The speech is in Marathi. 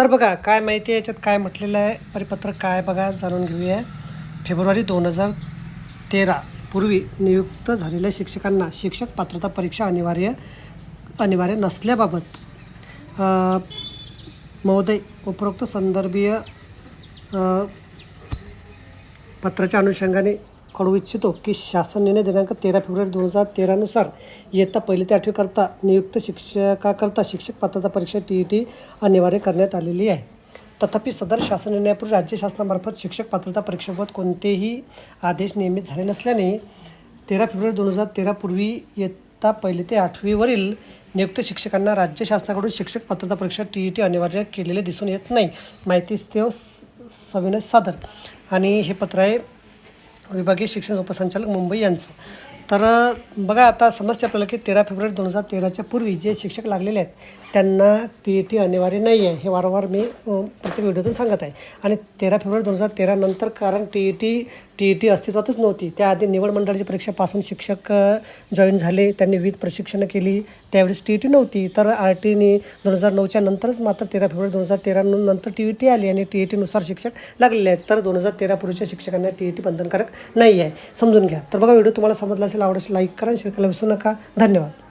तर बघा काय माहिती आहे याच्यात काय म्हटलेलं आहे? परिपत्रक काय बघा जाणून घेऊया. फेब्रुवारी दोन हजार तेरा पूर्वी नियुक्त झालेल्या शिक्षकांना शिक्षक पात्रता परीक्षा अनिवार्य अनिवार्य नसल्याबाबत महोदय उपरोक्त संदर्भीय पत्राच्या अनुषंगाने कळू इच्छितो की शासन निर्णय दिनांक तेरा फेब्रुवारी दोन हजार तेरानुसार इयत्ता पहिली ते आठवीकरता नियुक्त शिक्षकाकरता शिक्षक पात्रता परीक्षा टी ई टी अनिवार्य करण्यात आलेली आहे. तथापि सदर शासन निर्णयापूर्वी राज्य शासनामार्फत शिक्षक पात्रता परीक्षेबाबत कोणतेही आदेश नियमित झाले नसल्याने तेरा फेब्रुवारी दोन हजार तेरापूर्वी इयत्ता पहिली ते आठवीवरील नियुक्त शिक्षकांना राज्य शासनाकडून शिक्षक पात्रता परीक्षा टी ई टी अनिवार्य केलेले दिसून येत नाही. माहिती देव सविनय सादर. आणि हे पत्र आहे विभागीय शिक्षण उपसंचालक मुंबई यांचं. तर बघा आता समजते आपल्याला की तेरा फेब्रुवारी दोन हजार तेराच्या पूर्वी जे शिक्षक लागलेले आहेत त्यांना टी ती टी अनिवार्य नाही आहे हे वारंवार मी प्रत्येक व्हिडिओतून सांगत आहे. आणि तेरा फेब्रुवारी दोन हजार तेरानंतर कारण T E T T E T अस्तित्वातच नव्हती. त्याआधी निवड मंडळाची परीक्षा पासून शिक्षक जॉईन झाले. त्यांनी विविध प्रशिक्षणं केली. त्यावेळेस टी ई टी नव्हती. तर आर टीने दोन हजार नऊच्या नंतरच मात्र तेरा फेब्रुवारी दोन हजार तेरा नंतर टी ई टी आली आणि टी ई टीनुसार शिक्षक लागलेले आहेत. तर दोन हजार तेरापूर्वीच्या शिक्षकांना टी ई टी बंधनकारक नाही आहे समजून घ्या. तर बघा व्हिडिओ तुम्हाला समजला असेल आवडेल लाईक करा शेअर करायला विसरू नका धन्यवाद